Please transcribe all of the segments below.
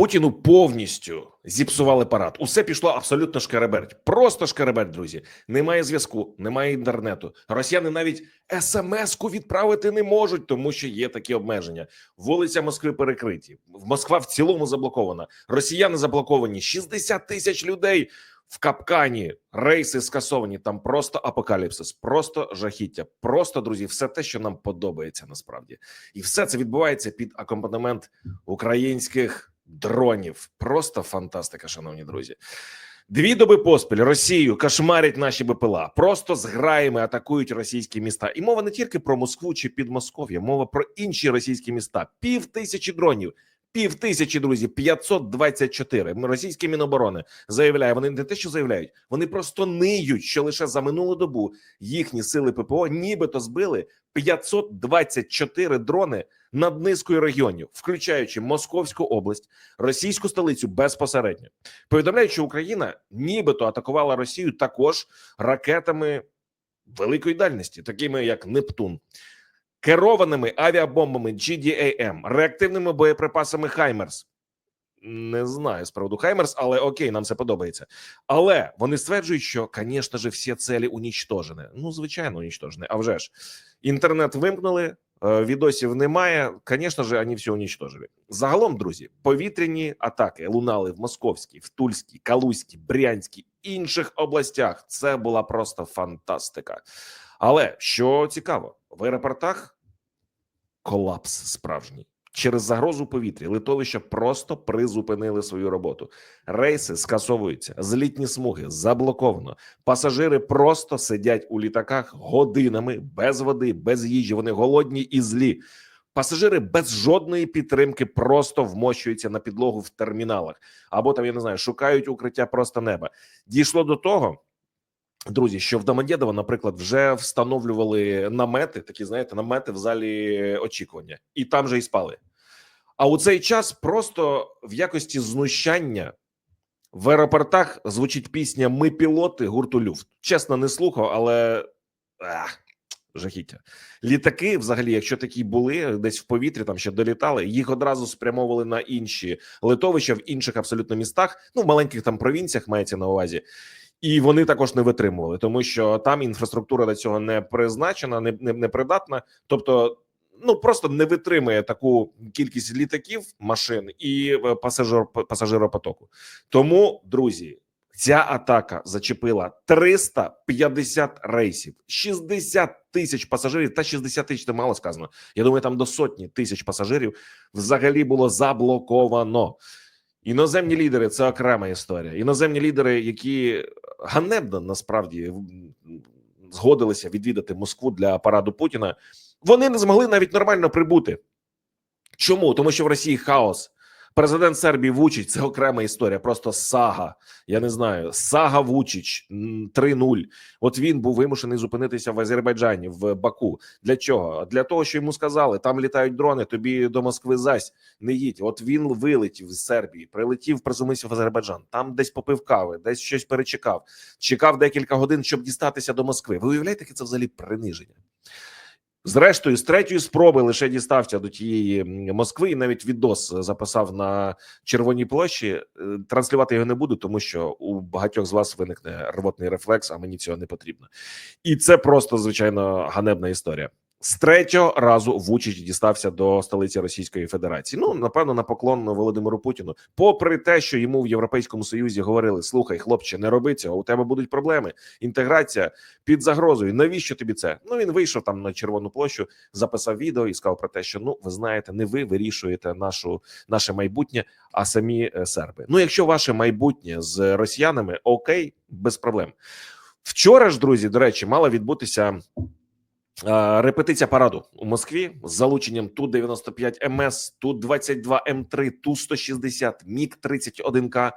Путіну повністю зіпсували парад. Усе пішло абсолютно шкереберть. Просто шкереберть, друзі. Немає зв'язку, немає інтернету. Росіяни навіть смс-ку відправити не можуть, тому що є такі обмеження. Вулиця Москви перекриті. Москва в цілому заблокована. Росіяни заблоковані. 60 тисяч людей в капкані. Рейси скасовані. Там просто апокаліпсис, просто жахіття. Просто друзі, все те, що нам подобається насправді, і все це відбувається під акомпанемент українських дронів. Просто фантастика, шановні друзі. Дві доби поспіль Росію кошмарять наші БПЛА. Просто з граями атакують російські міста. І мова не тільки про Москву чи Підмосков'я, мова про інші російські міста. Пів тисячі дронів. Пів тисячі друзі, 524. Російське міноборони заявляє. Вони не те, що заявляють, вони просто ниють, що лише за минулу добу їхні сили ППО нібито збили 524 дрони над низкою регіонів, включаючи Московську область, російську столицю безпосередньо. Повідомляють, що Україна нібито атакувала Росію також ракетами великої дальності, такими як Нептун, керованими авіабомбами GDAM, реактивними боєприпасами Хаймерс. Не знаю з приводу Хаймерс, але окей, нам це подобається. Але вони стверджують, що, звісно ж, всі цілі унічтожені. Ну, звичайно, унічтожені. А вже ж інтернет вимкнули, е, відосів немає. Звісно ж, вони все унічтожили. Загалом, друзі, повітряні атаки лунали в Московській, в Тульській, Калузькій, Брянській інших областях. Це була просто фантастика. Але що цікаво, в аеропортах колапс справжній. Через загрозу повітря литовища просто призупинили свою роботу. Рейси скасовуються, злітні смуги заблоковано. Пасажири просто сидять у літаках годинами без води, без їжі. Вони голодні і злі. Пасажири без жодної підтримки просто вмощуються на підлогу в терміналах, або там я не знаю, шукають укриття просто неба. Дійшло до того. Друзі, що в Домодєдово, наприклад, вже встановлювали намети, такі знаєте, намети в залі очікування, і там же і спали. А у цей час просто в якості знущання в аеропортах звучить пісня Ми пілоти гурту Люфт. Чесно, не слухав, але ах, жахіття. Літаки, взагалі, якщо такі були, десь в повітрі там ще долітали, їх одразу спрямовували на інші литовища в інших абсолютно містах, ну в маленьких там провінціях мається на увазі. І вони також не витримували, тому що там інфраструктура до цього не призначена, не, не, не придатна. Тобто, ну просто не витримує таку кількість літаків, машин і е, пасажир, пасажиропотоку. Тому, друзі, ця атака зачепила 350 рейсів, 60 тисяч пасажирів. Та 60 тисяч це мало сказано. Я думаю, там до сотні тисяч пасажирів взагалі було заблоковано. Іноземні лідери це окрема історія. Іноземні лідери, які ганебно насправді згодилися відвідати Москву для параду Путіна, вони не змогли навіть нормально прибути. Чому? Тому що в Росії хаос. Президент Сербії Вучич це окрема історія. Просто сага. Я не знаю. Сага Вучич 3-0. От він був вимушений зупинитися в Азербайджані в Баку. Для чого? Для того, що йому сказали, там літають дрони. Тобі до Москви зась не їдь. От він вилетів з Сербії, прилетів, призумився в Азербайджан. Там десь попив кави, десь щось перечекав. Чекав декілька годин, щоб дістатися до Москви. Ви уявляєте, яке це взагалі приниження? Зрештою, з третьої спроби лише дістався до тієї Москви, і навіть відос записав на Червоній площі. Е, Транслювати його не буду, тому що у багатьох з вас виникне рвотний рефлекс, а мені цього не потрібно. І це просто звичайно ганебна історія. З третього разу Вучич дістався до столиці Російської Федерації. Ну напевно, на поклон Володимиру Путіну, попри те, що йому в Європейському Союзі говорили: слухай, хлопче, не роби цього, у тебе будуть проблеми. Інтеграція під загрозою. Навіщо тобі це? Ну він вийшов там на червону площу, записав відео і сказав про те, що ну ви знаєте, не ви вирішуєте нашу наше майбутнє, а самі е, серби. Ну, якщо ваше майбутнє з росіянами, окей, без проблем. Вчора ж, друзі, до речі, мала відбутися. Е, Репетиція параду у Москві з залученням ту 95 МС, ту 22 М3, ту 160 Міг 31 К.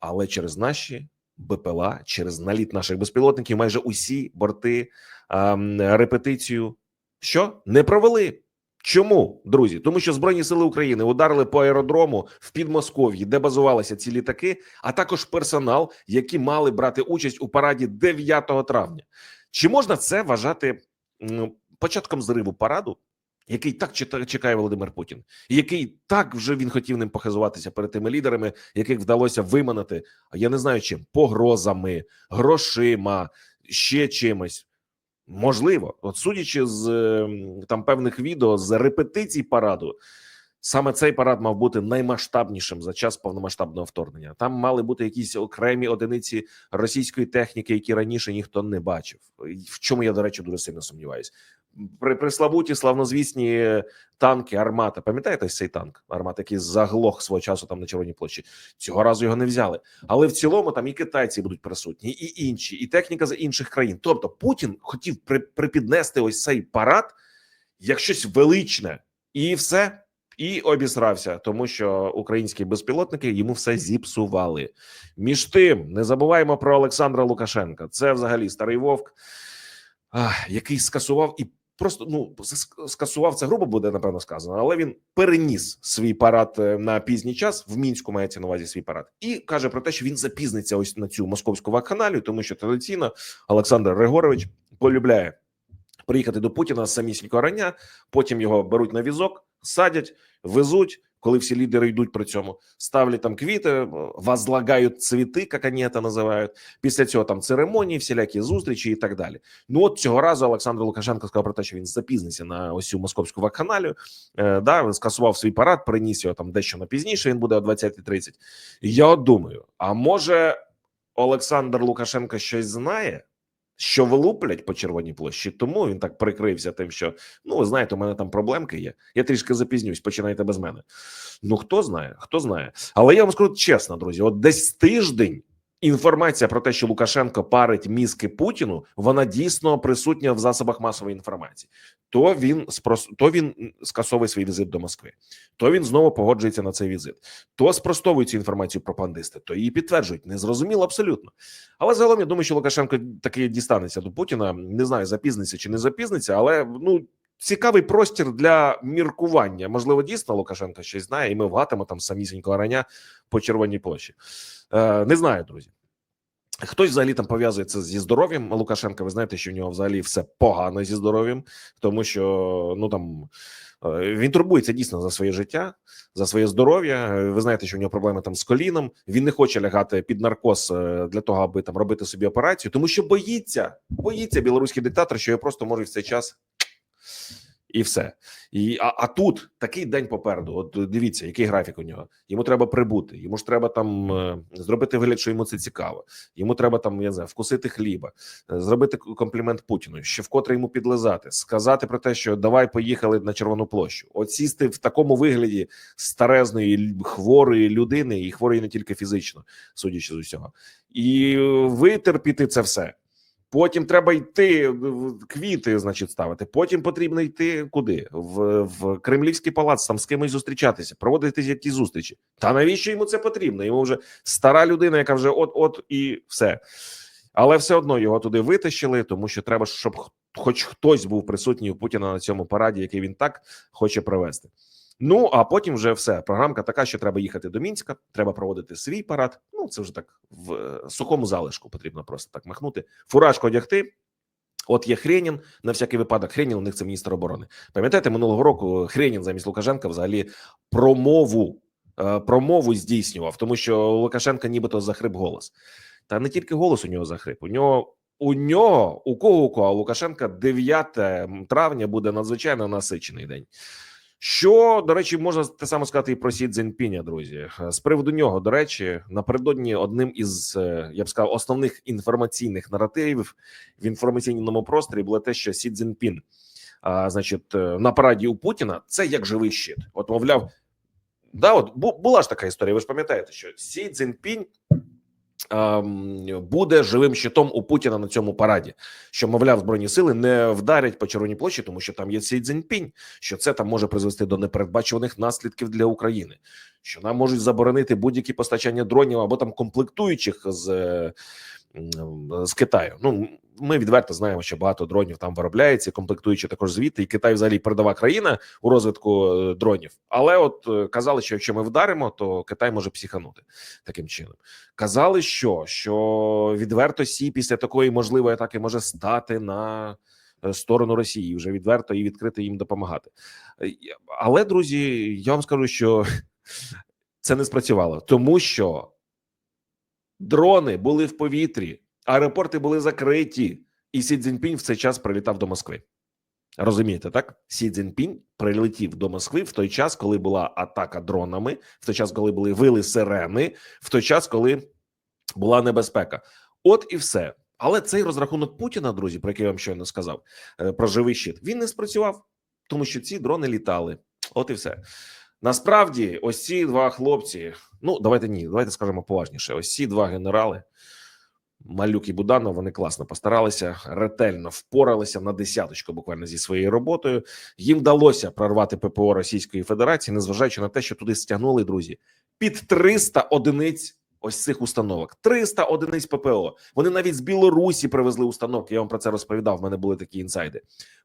Але через наші БПЛА, через наліт наших безпілотників, майже усі борти ем, репетицію що не провели. Чому, друзі? Тому що Збройні сили України ударили по аеродрому в Підмосков'ї, де базувалися ці літаки, а також персонал, які мали брати участь у параді 9 травня. Чи можна це вважати початком зриву параду? який так чекає Володимир Путін, і який так вже він хотів ним похизуватися перед тими лідерами, яких вдалося виманити. Я не знаю чим погрозами, грошима, ще чимось. Можливо, от судячи з ем, там певних відео з репетицій параду, саме цей парад мав бути наймасштабнішим за час повномасштабного вторгнення. Там мали бути якісь окремі одиниці російської техніки, які раніше ніхто не бачив. В чому я, до речі, дуже сильно сумніваюсь. При приславуті славнозвісні танки Армата. Пам'ятаєте цей танк? Армат, який заглох свого часу там на Червоній площі. Цього разу його не взяли. Але в цілому там і китайці будуть присутні, і інші, і техніка з інших країн. Тобто Путін хотів при, припіднести ось цей парад як щось величне, і все. І обісрався, тому що українські безпілотники йому все зіпсували. Між тим, не забуваємо про Олександра Лукашенка. Це взагалі старий вовк, який скасував і просто ну скасував це грубо буде напевно сказано, але він переніс свій парад е, на пізній час в мінську мається на увазі свій парад, і каже про те, що він запізниться ось на цю московську вакханалію, тому що традиційно Олександр Григорович полюбляє приїхати до Путіна з самісінького рання, потім його беруть на візок, садять, везуть. Коли всі лідери йдуть при цьому, ставлять там квіти, возлагають цвіти, як вони це називають. Після цього там церемонії, всілякі зустрічі і так далі. Ну от цього разу Олександр Лукашенко сказав про те, що він запізниться на ось цю московську вакханалію, е, да, скасував свій парад, приніс його там дещо на пізніше. Він буде о 20.30. І Я от думаю: а може Олександр Лукашенко щось знає? Що вилуплять по червоній площі, тому він так прикрився тим, що ну ви знаєте, у мене там проблемки є. Я трішки запізнюсь, починайте без мене. Ну хто знає, хто знає. Але я вам скажу чесно, друзі, от десь тиждень інформація про те, що Лукашенко парить мізки Путіну, вона дійсно присутня в засобах масової інформації. То він спрос... то він скасовує свій візит до Москви, то він знову погоджується на цей візит, то спростовують цю інформацію пропагандисти, то її підтверджують. Незрозуміло абсолютно. Але загалом я думаю, що Лукашенко таки дістанеться до Путіна. Не знаю, запізниться чи не запізниться, але ну. Цікавий простір для міркування. Можливо, дійсно Лукашенко щось знає, і ми вгатимо там самісінького рання по червоній площі. Е, не знаю, друзі. Хтось взагалі там пов'язує це зі здоров'ям Лукашенка. Ви знаєте, що в нього взагалі все погано зі здоров'ям, тому що ну там е, він турбується дійсно за своє життя, за своє здоров'я. Ви знаєте, що в нього проблеми там з коліном. Він не хоче лягати під наркоз е, для того, аби там робити собі операцію, тому що боїться, боїться білоруський диктатор, що його просто можуть в цей час і все. І а, а тут такий день попереду. От дивіться, який графік у нього. Йому треба прибути. Йому ж треба там е, зробити вигляд, що йому це цікаво. Йому треба там я не знаю, вкусити хліба, е, зробити комплімент Путіну, ще вкотре йому підлизати, сказати про те, що давай поїхали на Червону площу. От в такому вигляді старезної хворої людини, і хворої не тільки фізично, судячи з усього, і витерпіти це все. Потім треба йти квіти, значить, ставити. Потім потрібно йти куди? В, в Кремлівський палац, там з кимось зустрічатися, проводити якісь зустрічі. Та навіщо йому це потрібно? Йому вже стара людина, яка вже от-от і все. Але все одно його туди витащили, тому що треба, щоб хоч хтось був присутній у Путіна на цьому параді, який він так хоче провести. Ну а потім вже все. Програмка така, що треба їхати до Мінська, треба проводити свій парад. Ну це вже так в е, сухому залишку потрібно просто так махнути, фуражку одягти. От є Хренін на всякий випадок. Хренін у них це міністр оборони. Пам'ятаєте, минулого року Хренін замість Лукашенка взагалі промову е, промову здійснював, тому що Лукашенка нібито захрип голос. Та не тільки голос у нього захрип. У нього у нього у кого у кого а Лукашенка 9 травня буде надзвичайно насичений день. Що до речі, можна те саме сказати і про Сі Цзіньпіня, друзі. З приводу нього, до речі, напередодні одним із е, я б сказав основних інформаційних наративів в інформаційному просторі було те, що Сі Цзіньпін, а, значить, е, на параді у Путіна це як живий щит. От, мовляв, да, от бу- була ж така історія. Ви ж пам'ятаєте, що Сі Цзіньпінь буде живим щитом у Путіна на цьому параді. Що, мовляв, збройні сили не вдарять по Червоній площі, тому що там є Сі Цзіньпінь, що це там може призвести до непередбачуваних наслідків для України, що нам можуть заборонити будь-які постачання дронів або там комплектуючих з, е, з Китаю. Ну ми відверто знаємо, що багато дронів там виробляється, комплектуючи також звідти. І Китай взагалі передова країна у розвитку е, дронів. Але от е, казали, що якщо ми вдаримо, то Китай може психанути таким чином. Казали, що що відверто Сі після такої можливої атаки може стати на е, сторону Росії, вже відверто і відкрито їм допомагати. Але друзі, я вам скажу, що це не спрацювало, тому що дрони були в повітрі, аеропорти були закриті, і Сі Цзіньпінь в цей час прилітав до Москви. Розумієте, так? Сі Цзіньпінь прилетів до Москви в той час, коли була атака дронами, в той час, коли були вили сирени, в той час, коли була небезпека. От і все. Але цей розрахунок Путіна, друзі, про який я вам щойно сказав, е, про живий щит, він не спрацював, тому що ці дрони літали. От і все. Насправді, ось ці два хлопці. Ну, давайте ні, давайте скажемо поважніше. Ось ці два генерали, Малюк і Буданов, вони класно постаралися, ретельно впоралися на десяточку буквально зі своєю роботою. Їм вдалося прорвати ППО Російської Федерації, незважаючи на те, що туди стягнули друзі під 300 одиниць ось цих установок. 300 одиниць ППО. Вони навіть з Білорусі привезли установки. Я вам про це розповідав. В мене були такі інсайди.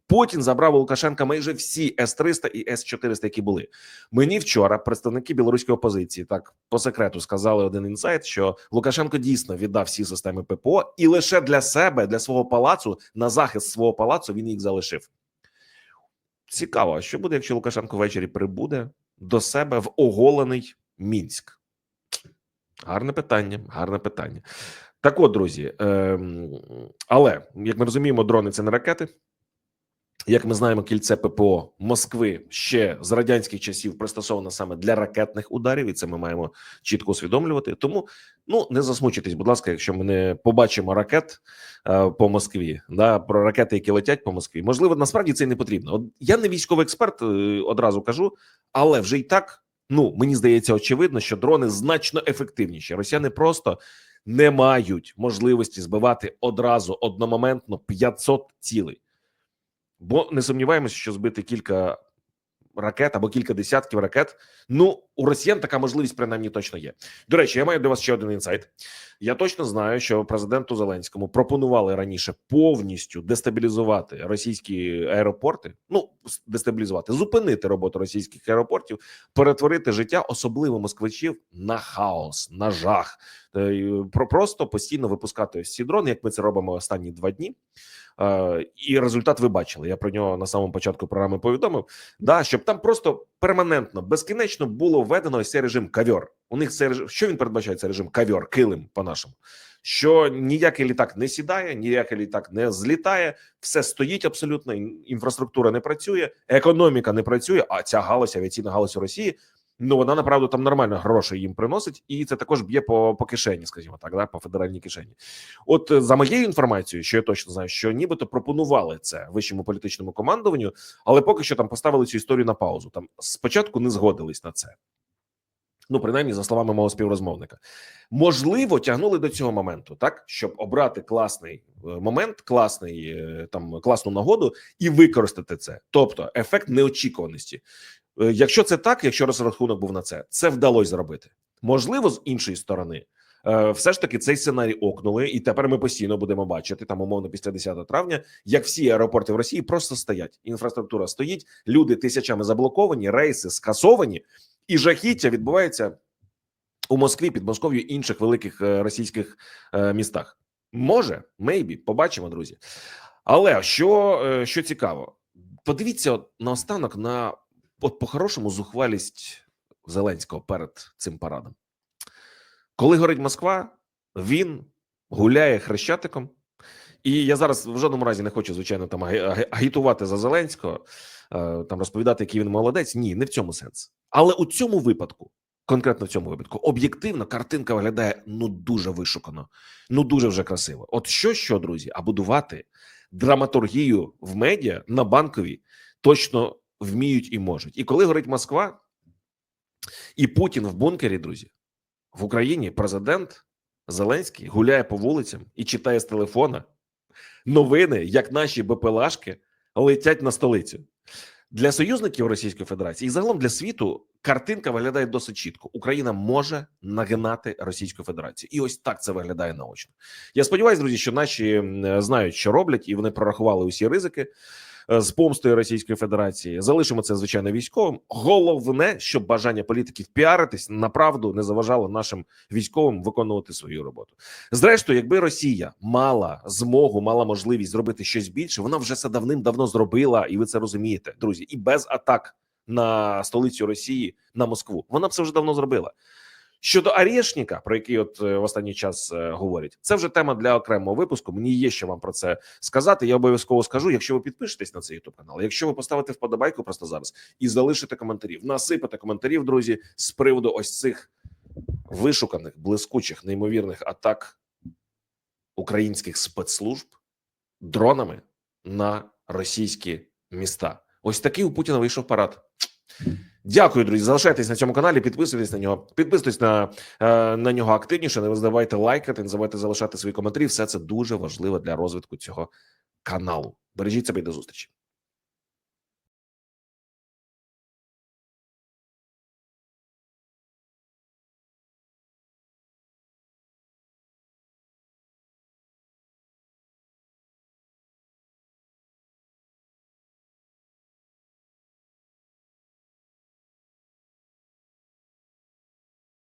Путін забрав у Лукашенка майже всі С-300 і С-400, які були. Мені вчора представники білоруської опозиції так по секрету сказали один інсайт, що Лукашенко дійсно віддав всі системи ППО, і лише для себе, для свого палацу, на захист свого палацу, він їх залишив. Цікаво, що буде, якщо Лукашенко ввечері прибуде до себе в оголений Мінськ? Гарне питання, гарне питання. Так от, друзі, ем, але як ми розуміємо, дрони це не ракети. Як ми знаємо, кільце ППО Москви ще з радянських часів пристосовано саме для ракетних ударів, і це ми маємо чітко усвідомлювати. Тому ну не засмучуйтесь, будь ласка, якщо ми не побачимо ракет е, по Москві, да про ракети, які летять по Москві. Можливо, насправді це й не потрібно. От я не військовий експерт, е, одразу кажу, але вже й так. Ну мені здається, очевидно, що дрони значно ефективніші. Росіяни просто не мають можливості збивати одразу одномоментно 500 цілей. Бо не сумніваємося, що збити кілька ракет або кілька десятків ракет. Ну, у росіян така можливість принаймні точно є. До речі, я маю для вас ще один інсайт. Я точно знаю, що президенту Зеленському пропонували раніше повністю дестабілізувати російські аеропорти. Ну дестабілізувати, зупинити роботу російських аеропортів, перетворити життя, особливо москвичів, на хаос, на жах. Е, просто постійно випускати ось ці дрони, як ми це робимо останні два дні. Е, І результат ви бачили. Я про нього на самому початку програми повідомив. Да, щоб там просто перманентно, безкінечно було введено ось цей режим кавьор. У них це режим, що він передбачає цей режим кавьор, килим по-нашому. Що ніякий літак не сідає, ніякий літак не злітає, все стоїть абсолютно. Інфраструктура не працює, економіка не працює. А ця галузь, авіаційна галузь Росії, ну вона направду там нормально гроші їм приносить, і це також б'є по, по кишені, скажімо так, да, по федеральній кишені. От е, за моєю інформацією, що я точно знаю, що нібито пропонували це вищому політичному командуванню, але поки що там поставили цю історію на паузу. Там спочатку не згодились на це. Ну, принаймні, за словами мого співрозмовника, можливо, тягнули до цього моменту, так щоб обрати класний е, момент, класний е, там класну нагоду і використати це. Тобто ефект неочікуваності. Е, Якщо це так, якщо розрахунок був на це, це вдалося зробити. Можливо, з іншої сторони, е, все ж таки цей сценарій окнули, і тепер ми постійно будемо бачити там, умовно, після 10 травня, як всі аеропорти в Росії просто стоять. Інфраструктура стоїть, люди тисячами заблоковані, рейси скасовані, і жахіття відбувається у Москві, Підмосков'ю і інших великих е, російських містах. Може, мейбі, побачимо, друзі. Але що, що цікаво, подивіться наостанок на от по-хорошому зухвалість Зеленського перед цим парадом. Коли горить Москва, він гуляє хрещатиком. І я зараз в жодному разі не хочу, звичайно, там агітувати за Зеленського, е, там розповідати, який він молодець. Ні, не в цьому сенс. Але у цьому випадку, конкретно в цьому випадку, об'єктивно картинка виглядає ну дуже вишукано, ну дуже вже красиво. От що, що, друзі, а будувати драматургію в медіа на банковій точно вміють і можуть. І коли горить Москва, і Путін в бункері, друзі, в Україні президент Зеленський гуляє по вулицям і читає з телефона новини, як наші БПЛАшки летять на столицю. Для союзників Російської Федерації і загалом для світу картинка виглядає досить чітко. Україна може нагинати Російську Федерацію, і ось так це виглядає наочно. Я сподіваюся, друзі, що наші знають, що роблять, і вони прорахували усі ризики. Е, з помстою Російської Федерації. Залишимо це звичайно військовим. Головне, щоб бажання політиків піаритись на правду не заважало нашим військовим виконувати свою роботу. Зрештою, якби Росія мала змогу, мала можливість зробити щось більше, вона вже це давним-давно зробила, і ви це розумієте, друзі. І без атак на столицю Росії на Москву вона б це вже давно зробила. Щодо Арєшніка, про який от е, в останній час е, говорять, це вже тема для окремого випуску. Мені є що вам про це сказати. Я обов'язково скажу, якщо ви підпишетесь на цей youtube канал, якщо ви поставите вподобайку просто зараз і залишите коментарів, насипите коментарів, друзі, з приводу ось цих вишуканих, блискучих, неймовірних атак українських спецслужб дронами на російські міста. Ось такий у Путіна вийшов парад. Дякую, друзі. Залишайтесь на цьому каналі, підписуйтесь на нього, підписуйтесь на, е, на нього активніше. Не забувайте лайкати, не забувайте залишати свої коментарі. Все це дуже важливо для розвитку цього каналу. Бережіть себе і до зустрічі.